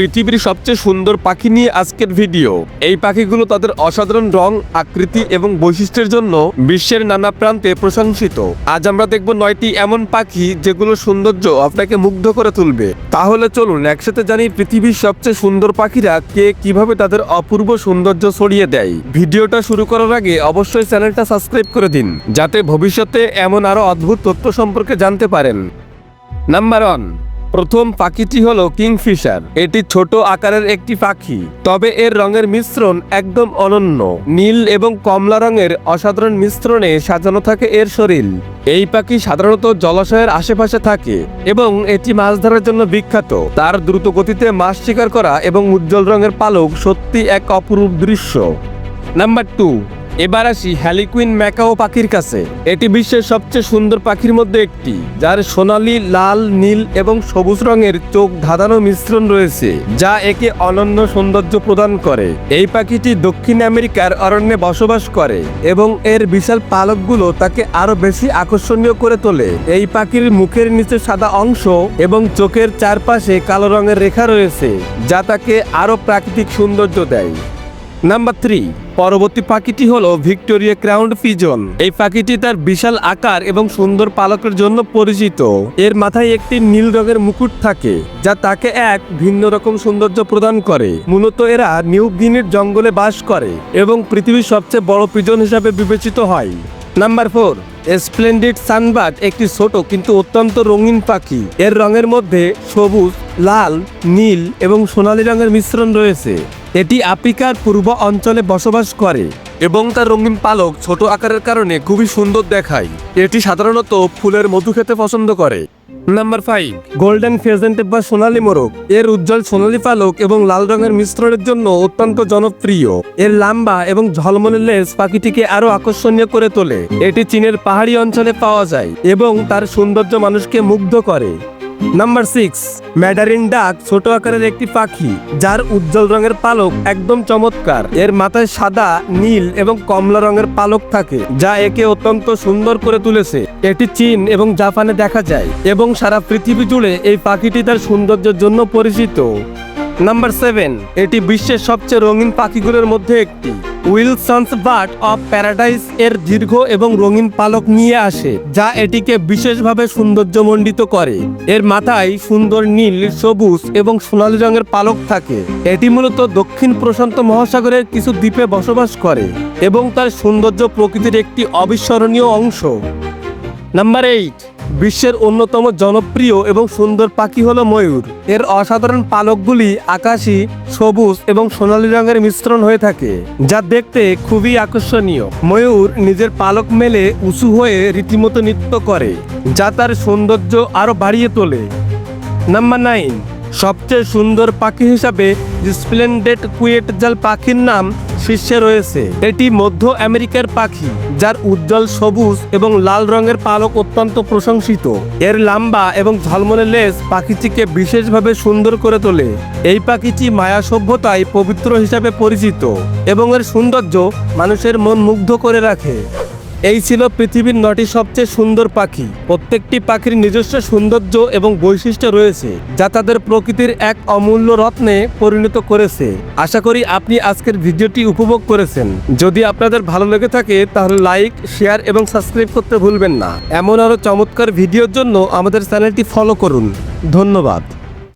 পৃথিবীর সবচেয়ে সুন্দর পাখি নিয়ে আজকের ভিডিও। এই পাখিগুলো তাদের অসাধারণ রং, আকৃতি এবং বৈশিষ্ট্যের জন্য বিশ্বের নানা প্রান্তে প্রশংসিত। আজ আমরা দেখব নয়টি এমন পাখি যেগুলো সৌন্দর্য আপনাকে মুগ্ধ করে তুলবে। তাহলে চলুন একসাথে জানি পৃথিবীর সবচেয়ে সুন্দর পাখিরা কে কীভাবে তাদের অপূর্ব সৌন্দর্য ছড়িয়ে দেয়। ভিডিওটা শুরু করার আগে অবশ্যই চ্যানেলটা সাবস্ক্রাইব করে দিন, যাতে ভবিষ্যতে এমন আরও অদ্ভুত তথ্য সম্পর্কে জানতে পারেন। নাম্বার ওয়ান প্রথম পাখিটি হলো কিংফিশার। এটি ছোট আকারের একটি পাখি, তবে এর রঙের মিশ্রণ একদম অনন্য। নীল এবং কমলা রঙের অসাধারণ মিশ্রণে সাজানো থাকে এর শরীর। এই পাখি সাধারণত জলাশয়ের আশেপাশে থাকে এবং এটি মাছ ধরার জন্য বিখ্যাত। তার দ্রুত গতিতে মাছ শিকার করা এবং উজ্জ্বল রঙের পালক সত্যি এক অপরূপ দৃশ্য। নাম্বার টু এবার আসি হ্যালিকুইন ম্যাকাও পাখির কাছে। এটি বিশ্বের সবচেয়ে সুন্দর পাখির মধ্যে একটি, যার সোনালী, লাল, নীল এবং সবুজ রঙের চোখ ধাঁধানো মিশ্রণ রয়েছে, যা একে অনন্য সৌন্দর্য প্রদান করে। এই পাখিটি দক্ষিণ আমেরিকার অরণ্যে বসবাস করে এবং এর বিশাল পালকগুলো তাকে আরও বেশি আকর্ষণীয় করে তোলে। এই পাখির মুখের নিচে সাদা অংশ এবং চোখের চারপাশে কালো রঙের রেখা রয়েছে, যা তাকে আরও প্রাকৃতিক সৌন্দর্য দেয়। নাম্বার থ্রি পরবর্তী পাখিটি হলো ভিক্টোরিয়া ক্রাউন্ড পিজন এই পাখিটি তার বিশাল আকার এবং সুন্দর পালকের জন্য পরিচিত। এর মাথায় একটি নীল রঙের মুকুট থাকে, যা তাকে এক ভিন্ন রকম সৌন্দর্য প্রদান করে। মূলত এরা নিউ গিনির জঙ্গলে বাস করে এবং পৃথিবীর সবচেয়ে বড় পিজন হিসাবে বিবেচিত হয়। নাম্বার ফোর স্প্লেন্ডিড সানবার্ড একটি ছোট কিন্তু অত্যন্ত রঙিন পাখি। এর রঙের মধ্যে সবুজ, লাল, নীল এবং সোনালী রঙের মিশ্রণ রয়েছে। এটি আফ্রিকার পূর্ব অঞ্চলে বসবাস করে এবং তার রঙিন পালক ছোট আকারের কারণে খুবই সুন্দর দেখায়। এটি সাধারণত ফুলের মধু খেতে পছন্দ করে। নাম্বার ফাইভ, গোল্ডেন ফেজেন্ট বা সোনালী মোরগ। এর উজ্জ্বল সোনালী পালক এবং লাল রঙের মিশ্রণের জন্য অত্যন্ত জনপ্রিয়। এর লাম্বা এবং ঝলমলে লেজ পাখিটিকে আরও আকর্ষণীয় করে তোলে। এটি চীনের পাহাড়ি অঞ্চলে পাওয়া যায় এবং তার সৌন্দর্য মানুষকে মুগ্ধ করে। নাম্বার সিক্স ম্যাডারিন ডাক ছোট আকারের একটি পাখি, যার উজ্জ্বল রঙের পালক একদম চমৎকার। এর মাথায় সাদা, নীল এবং কমলা রঙের পালক থাকে, যা একে অত্যন্ত সুন্দর করে তুলেছে। এটি চীন এবং জাপানে দেখা যায়, এবং সারা পৃথিবী জুড়ে এই পাখিটি তার সৌন্দর্যের জন্য পরিচিত। নাম্বার সেভেন এটি বিশ্বের সবচেয়ে রঙিন পাখিগুলোর মধ্যে একটি। উইলসন্স বার্ড অফ প্যারাডাইস এর দীর্ঘ এবং রঙিন পালক নিয়ে আসে, যা এটিকে বিশেষভাবে সৌন্দর্যমণ্ডিত করে। এর মাথায় সুন্দর নীল, সবুজ এবং সোনালী রঙের পালক থাকে। এটি মূলত দক্ষিণ প্রশান্ত মহাসাগরের কিছু দ্বীপে বসবাস করে এবং তার সৌন্দর্য প্রকৃতির একটি অবিস্মরণীয় অংশ। Number eight. বিশ্বের অন্যতম জনপ্রিয় এবং সুন্দর পাখি হলো ময়ূর। এর অসাধারণ পালকগুলি আকাশি, সবুজ এবং সোনালী রঙের মিশ্রণ হয়ে থাকে, যা দেখতে খুবই আকর্ষণীয়। ময়ূর নিজের পালক মেলে উঁচু হয়ে রীতিমতো নৃত্য করে, যা তার সৌন্দর্য আরও বাড়িয়ে তোলে। নাম্বার নাইন সবচেয়ে সুন্দর পাখি হিসাবে স্প্লেন্ডেড কুয়েট জাল পাখির নাম শীর্ষে রয়েছে। এটি মধ্য আমেরিকার পাখি, যার উজ্জ্বল সবুজ এবং লাল রঙের পালক অত্যন্ত প্রশংসিত। এর লম্বা এবং ঝলমলে লেজ পাখিটিকে বিশেষভাবে সুন্দর করে তোলে। এই পাখিটি মায়া সভ্যতায় পবিত্র হিসাবে পরিচিত এবং এর সৌন্দর্য মানুষের মন মুগ্ধ করে রাখে। এই ছিল পৃথিবীর নটি সবচেয়ে সুন্দর পাখি। প্রত্যেকটি পাখির নিজস্ব সৌন্দর্য এবং বৈশিষ্ট্য রয়েছে, যা তাদের প্রকৃতির এক অমূল্য রত্নে পরিণত করেছে। আশা করি আপনি আজকের ভিডিওটি উপভোগ করেছেন। যদি আপনাদের ভালো লেগে থাকে, তাহলে লাইক, শেয়ার এবং সাবস্ক্রাইব করতে ভুলবেন না। এমন আরও চমৎকার ভিডিওর জন্য আমাদের চ্যানেলটি ফলো করুন। ধন্যবাদ।